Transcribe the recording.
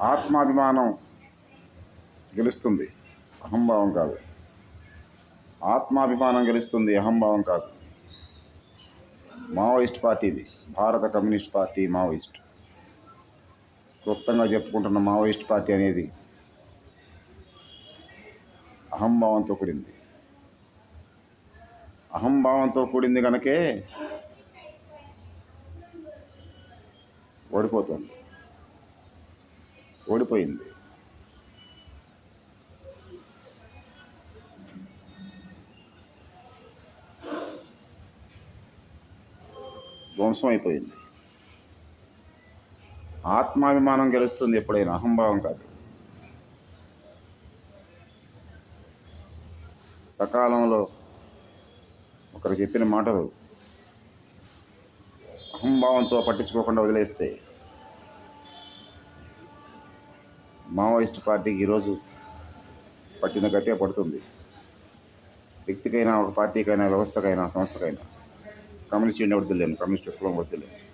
ఆత్మాభిమానం గెలుస్తుంది. అహంభావం కాదు. ఆత్మాభిమానం గెలుస్తుంది అహంభావం కాదు. మావోయిస్ట్ పార్టీది. భారత కమ్యూనిస్ట్ పార్టీ మావోయిస్ట్. క్లుప్తంగా చెప్పుకుంటున్న మావోయిస్ట్ పార్టీ అనేది అహంభావంతో కూడింది. అహంభావంతో కూడింది కనుకే ఓడిపోతుంది. ఓడిపోయింది. ధ్వంసం అయిపోయింది. ఆత్మాభిమానం గెలుస్తుంది ఎప్పుడైనా అహంభావం కాదు. సకాలంలో ఒకరు చెప్పిన మాటలు అహంభావంతో పట్టించుకోకుండా వదిలేస్తే మావోయిస్ట్ పార్టీకి ఈరోజు పట్టిన గతే పడుతుంది. వ్యక్తికైనా ఒక పార్టీకైనా వ్యవస్థకైనా సంస్థకైనా. కమ్యూనిస్ట్ ఇండియా వద్దులేను కమ్యూనిస్ట్ విప్లవం వద్దులేను